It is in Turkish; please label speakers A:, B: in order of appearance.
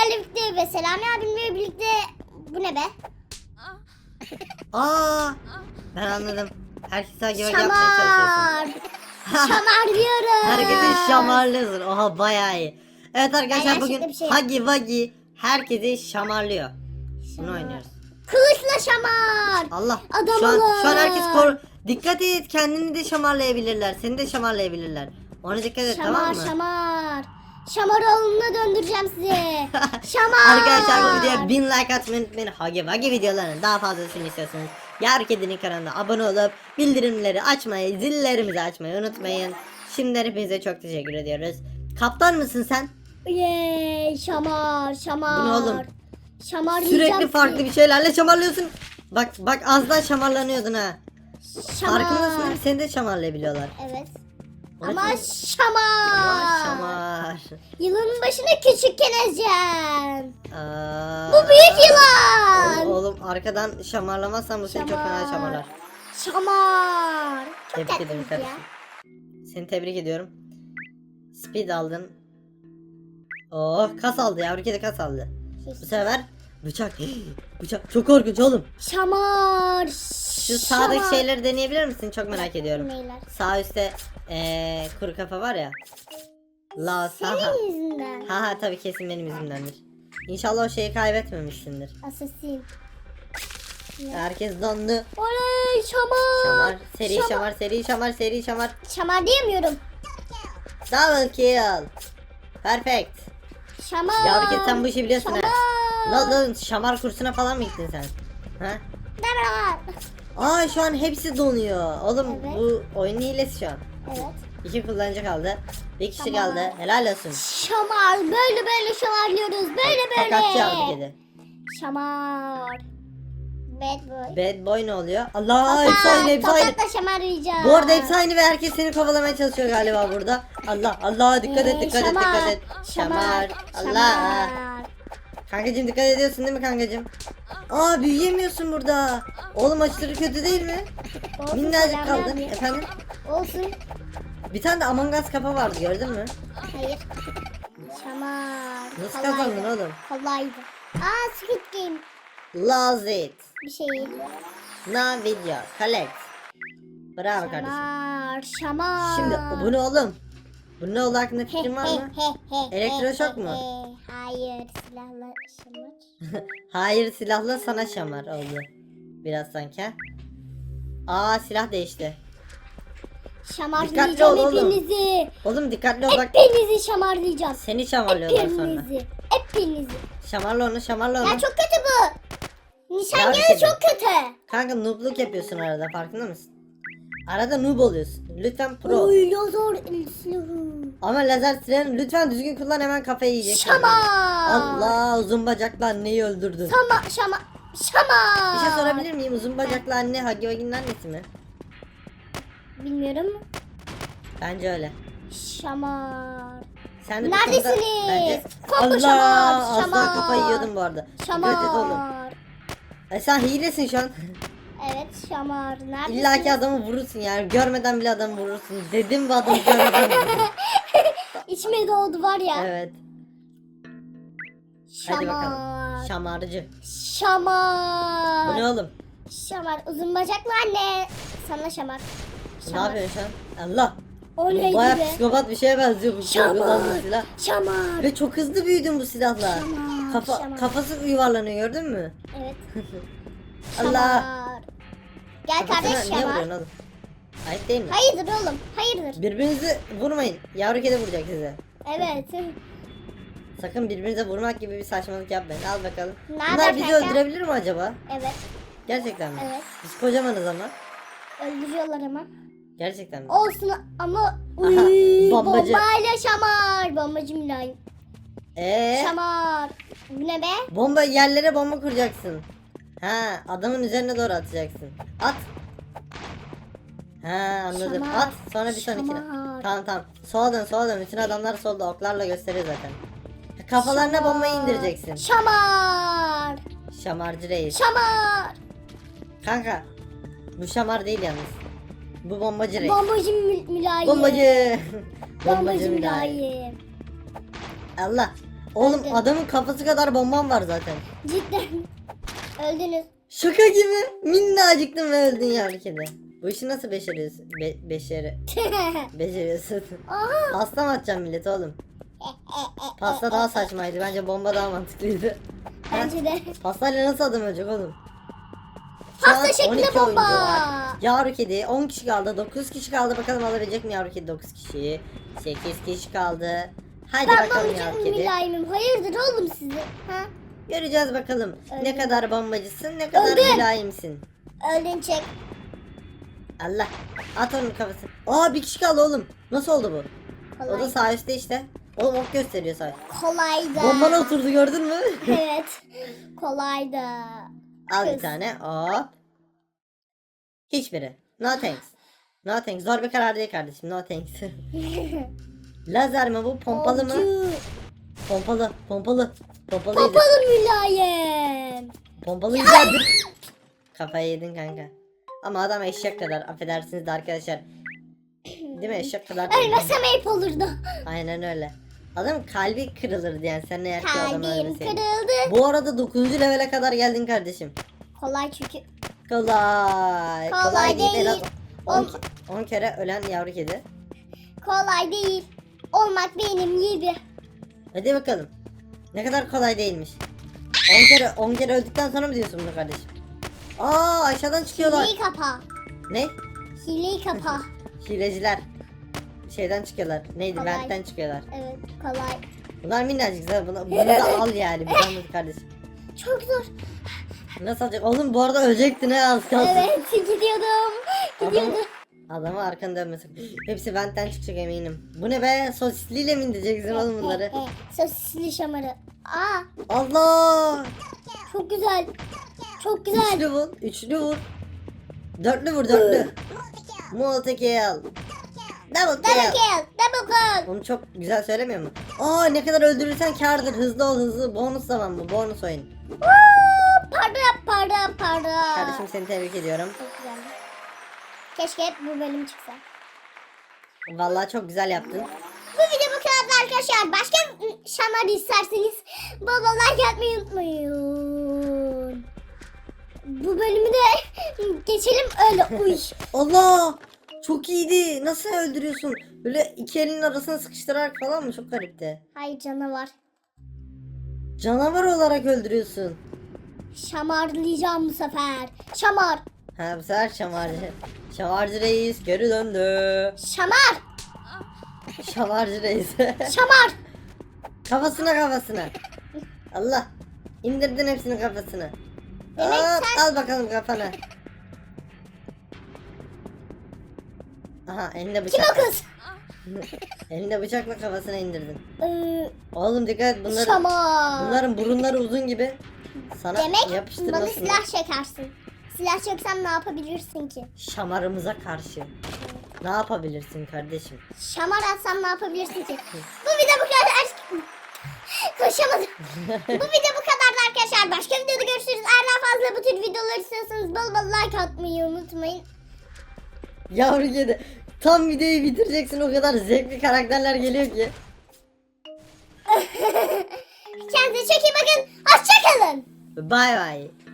A: sizlerle birlikte ve Selami abimle birlikte bu ne be?
B: Aa, ben anladım. Herkes takip yapmaya çalışıyorsun.
A: Şamar. Şamar diyorum.
B: Herkesi şamarlıyorsun. Oha bayağı iyi. Evet arkadaşlar bugün
A: bir şey.
B: Hagi Vagi herkesi şamarlıyor. Bunu
A: Şamar.
B: oynuyoruz.
A: Kılıçla şamar.
B: Allah.
A: Adam
B: şu an, şu an herkes kor... Dikkat et kendini de şamarlayabilirler. Seni de şamarlayabilirler. Ona dikkat et
A: Şamar
B: tamam mı?
A: şamar. Şamar oğluna döndüreceğim sizi. şamar.
B: Arkadaşlar bu videoya 1000 like atmayı unutmayın. Hagi Vagi videolarının daha fazlasını istiyorsanız Yar Kedi'nin kanalına abone olup bildirimleri açmayı, zillerimizi açmayı unutmayın. Şimdiden hepinize çok teşekkür ediyoruz. Kaptan mısın sen?
A: Yey şamar şamar.
B: Bu ne oğlum?
A: Şamar
B: Sürekli farklı bir şeylerle şamarlıyorsun. Bak bak az daha şamarlanıyordun ha.
A: Şamar.
B: Farkındasın değil mi? Seni de şamarlayabiliyorlar.
A: Evet. Ama şamar.
B: Şamar.
A: Yılın başına küçükken ezeceğim.
B: Aa,
A: Bu büyük yılan.
B: Oğlum arkadan şamarlamazsan bu seni çok fena
A: Şamar.
B: şamarlar.
A: Şamar. Çok
B: Tebrik ederim
A: tatlıyız ya.
B: kardeşim. Seni tebrik ediyorum. Speed aldın. Oh kas aldı yavru kedi kas aldı. Bu sefer bıçak. bıçak çok korkunç oğlum.
A: Şamar.
B: Şu sağdaki şeyleri deneyebilir misin? Çok merak ediyorum.
A: Neyler?
B: Sağ üstte eee kuru kafa var ya. La ha ha.
A: Senin yüzünden.
B: Ha ha tabii kesin benim yüzümdendir. İnşallah o şeyi kaybetmemişsindir.
A: Asasin.
B: Herkes dondu.
A: Oley şamar.
B: Şamar, seri şamar, seri şamar, seri şamar.
A: Şamar diyemiyorum.
B: Double kill. Perfect.
A: Şamar.
B: Ya bir kez sen bu işi biliyorsun.
A: Şamar.
B: Lan lan şamar kursuna falan mı gittin sen? Ha? Aa şu an hepsi donuyor. Oğlum
A: Evet.
B: bu oyun hilesi şu an.
A: Evet.
B: İki kullanıcı kaldı. Bir kişi
A: Tamam.
B: kaldı. Helal olsun.
A: Şamar. Böyle böyle şamarlıyoruz. Böyle böyle.
B: Tokatçı yaptı kedi.
A: Şamar. Bad boy.
B: Bad boy ne oluyor? Allah hepsi aynı hepsi aynı.
A: Tokatla şamarlayacağım.
B: Bu arada hepsi aynı ve herkes seni kovalamaya çalışıyor galiba burada. Allah Allah dikkat et
A: Ee,
B: dikkat et dikkat et. Şamar. Allah. Kankacım dikkat ediyorsun değil mi kankacım? Aa büyüyemiyorsun burada. Oğlum açları kötü değil mi?
A: Olsun,
B: Minnacık kaldın.
A: abi.
B: Efendim?
A: Olsun.
B: Bir tane de Among Us kafa vardı gördün mü?
A: Hayır. Şamar.
B: Nasıl
A: Kolaydı.
B: kazandın oğlum?
A: Kolaydı. Aa Squid Game.
B: Lose it.
A: Bir şey.
B: No video. Collect. Bravo kardeşim.
A: Şamar. Şamar.
B: Şimdi bu ne oğlum? Bu ne oldu hakkında fikrin var mı? Elektroşok mu?
A: Hayır. Silahla şamar.
B: Hayır silahla sana şamar oldu. Biraz sanki. ha? Aa silah değişti.
A: Şamarlayacağım
B: Dikkatli ol oğlum.
A: hepinizi.
B: Oğlum dikkatli ol bak.
A: Hepinizi şamarlayacağım.
B: Seni şamarlıyorlar sonra.
A: Hepinizi. Hepinizi.
B: Şamarla onu şamarla onu.
A: Ya çok kötü bu. Nişangahı
B: şey
A: çok kötü.
B: Kanka noobluk yapıyorsun arada farkında mısın? Arada noob oluyorsun. Lütfen pro.
A: Oy lazor silahı.
B: Ama lazer silahını lütfen düzgün kullan hemen kafayı yiyecek.
A: Şamar.
B: Allah uzun bacaklı anneyi öldürdün.
A: Şama şama şama.
B: Bir şey sorabilir miyim? Uzun bacaklı anne Hagi Vagi'nin annesi mi?
A: Bilmiyorum.
B: Bence öyle.
A: Şamar.
B: Sen de
A: Neredesiniz?
B: konuda Bence...
A: Kombo
B: Allah!
A: şamar,
B: daha
A: şamar.
B: kafayı yiyordum bu arada. Dikkat et oğlum.
A: Şamar.
B: E sen hilesin şu an.
A: Evet şamar. Neredesin?
B: İlla ki adamı vurursun yani. Görmeden bile adamı vurursun. Dedim bu adamı görmeden.
A: İçime doğdu var ya.
B: evet. Hadi bakalım. Şamarcı.
A: Şamar.
B: Bu ne oğlum?
A: Şamar. Uzun bacaklı anne. Sana şamar.
B: Ne yapıyorsun an? Allah.
A: O neydi
B: Baya
A: be?
B: psikopat bir şeye benziyor bu
A: Şamar.
B: kullandığın silah.
A: Şamar.
B: Ve çok hızlı büyüdün bu silahla.
A: Şamar,
B: Kafa,
A: şamar.
B: kafası yuvarlanıyor gördün mü?
A: Evet.
B: Allah.
A: Gel
B: Kafasına
A: kardeş
B: niye vuruyorsun oğlum? Ayıp değil mi?
A: Hayırdır oğlum? Hayırdır?
B: Birbirinizi vurmayın. Yavru kedi vuracak size.
A: Evet.
B: Sakın birbirinize vurmak gibi bir saçmalık yapmayın. Al bakalım.
A: Ne
B: Bunlar bizi
A: kanka?
B: öldürebilir mi acaba?
A: Evet.
B: Gerçekten mi?
A: Evet.
B: Biz kocamanız ama.
A: Öldürüyorlar ama.
B: Gerçekten mi?
A: Olsun ama Uy,
B: bombacı.
A: bombayla şamar. Bombacı mülayim.
B: Eee?
A: Şamar. Bu ne be?
B: Bomba yerlere bomba kuracaksın. Ha, adamın üzerine doğru atacaksın. At. Ha, anladım.
A: Şamar,
B: At. Sonra bir sonrakine.
A: şamar.
B: Tamam tamam. Sola dön, sola dön. Bütün adamlar solda oklarla gösteriyor zaten. Kafalarına
A: Şamar.
B: bombayı indireceksin.
A: Şamar.
B: Şamarcı reis.
A: Şamar.
B: Kanka. Bu şamar değil yalnız. Bu bombacı reis.
A: Bombacı mü- mülayim.
B: Bombacı.
A: Bombacı mülayim.
B: Allah. Oğlum adamın kafası kadar bombam var zaten.
A: Cidden. Öldünüz.
B: Şaka gibi minnacıktın ve öldün yavru kedi. Bu işi nasıl beceriyorsun? Be beşeri. Beceriyorsun.
A: Aha.
B: Pasta mı atacaksın millet oğlum? Pasta daha saçmaydı. Bence bomba daha mantıklıydı.
A: Bence de.
B: Pastayla nasıl adam ölecek oğlum? Şu
A: Pasta
B: an
A: şekli
B: 12
A: bomba.
B: Yavru kedi 10 kişi kaldı. 9 kişi kaldı. Bakalım alabilecek mi yavru kedi 9 kişiyi? 8 kişi kaldı. Hadi
A: Ben
B: bakalım yavru kedi.
A: mülayimim. Hayırdır oğlum sizi? Ha?
B: Göreceğiz bakalım. Ne
A: Öldü.
B: kadar bombacısın, ne kadar
A: Öldü.
B: mülayimsin.
A: Öldün çek.
B: Allah. At onun kafasını. Aa bir kişi kaldı oğlum. Nasıl oldu bu? O da
A: Kolay.
B: sağ üstte işte. Oğlum ok gösteriyor sağ.
A: Kolaydı.
B: Bombana oturdu gördün mü?
A: Evet. Kolaydı.
B: Al bir
A: Kız.
B: tane. Hop. Hiçbiri. No thanks. No thanks. Zor bir karar değil kardeşim. No thanks. Lazer mi bu? Pompalı mı?
A: Avcı.
B: Pompalı. Pompalı. Pompalıydı.
A: Pompalı mülayim.
B: Pompalıydı. Kafayı yedin kanka. Ama adam eşek kadar. Affedersiniz de arkadaşlar. Değil mi eşek kadar?
A: Ölmesem ayıp olurdu.
B: Aynen öyle. Adam kalbi kırılırdı yani sen eğer ki o adamı
A: Kalbim
B: ölmeseydin.
A: kırıldı.
B: Bu arada 9. levele kadar geldin kardeşim.
A: Kolay çünkü.
B: Kolay.
A: Kolay
B: En az
A: değil.
B: 10, 10 kere ölen yavru kedi.
A: Kolay değil. Olmak benim gibi.
B: Hadi bakalım. Ne kadar kolay değilmiş. 10 kere 10 kere öldükten sonra mı diyorsun bunu kardeşim? Aa aşağıdan çıkıyorlar.
A: Hileyi kapa.
B: Ne?
A: Hileyi kapa.
B: Hileciler. Şeyden çıkıyorlar. Neydi?
A: Kolay.
B: Ventten çıkıyorlar.
A: Evet kolay.
B: Bunlar minnacık zaten. Bunu, bunu da al yani. Zahmet kardeşim.
A: Çok zor.
B: Nasıl alacak? Oğlum bu arada ölecektin he az kalsın.
A: Evet gidiyordum. Gidiyordum.
B: Adamı arkanı dönmesin. Hepsi ventten çıkacak eminim. Bu ne be? Sosisliyle mi indireceksin oğlum bunları?
A: Sosisli şamarı. Aa
B: Allah!
A: çok güzel. Çok güzel.
B: Üçlü vur. Üçlü vur. Dörtlü vur dörtlü. Multi kill. Double
A: Double
B: kill.
A: kill. Double kill.
B: Onu çok güzel söylemiyor mu? Aa ne kadar öldürürsen kardır. Hızlı ol hızlı. Bonus zaman bu. Bonus oyun.
A: Para para para.
B: Kardeşim seni tebrik ediyorum.
A: Keşke hep bu bölüm çıksa.
B: Vallahi çok güzel yaptın.
A: Bu video bu kadar arkadaşlar. Başka şamar isterseniz bol like atmayı unutmayın. Bu bölümü de geçelim öyle. Uy.
B: Allah! Çok iyiydi. Nasıl öldürüyorsun? Böyle iki elinin arasına sıkıştırarak falan mı? Çok garipti.
A: Hayır canavar.
B: Canavar olarak öldürüyorsun.
A: Şamarlayacağım bu sefer. Şamar.
B: Ha bu sefer şamarcı. Şamarcı reis geri döndü.
A: Şamar.
B: Şamarcı reis.
A: Şamar.
B: kafasına kafasına. Allah. İndirdin hepsinin kafasını.
A: Demek
B: Hop,
A: sen-
B: Al bakalım kafana. Aha elinde
A: Kim
B: bıçak.
A: o kız?
B: elinde bıçakla kafasına indirdin.
A: Ee,
B: Oğlum dikkat et bunların,
A: şamar.
B: bunların burunları uzun gibi. Sana
A: Demek
B: yapıştırmasın.
A: silah çekersin. Silah çeksem ne yapabilirsin ki?
B: Şamarımıza karşı. Ne yapabilirsin kardeşim?
A: Şamar atsam ne yapabilirsin ki? Bu video bu kadar. Koşamadım. bu video bu kadardı arkadaşlar. Başka videoda görüşürüz. Eğer daha fazla bu tür videolar istiyorsanız bol bol like atmayı unutmayın.
B: Yavru kedi. Tam videoyu bitireceksin o kadar zevkli karakterler geliyor ki.
A: Kendinize çok iyi bakın. Hoşçakalın.
B: Bay bay.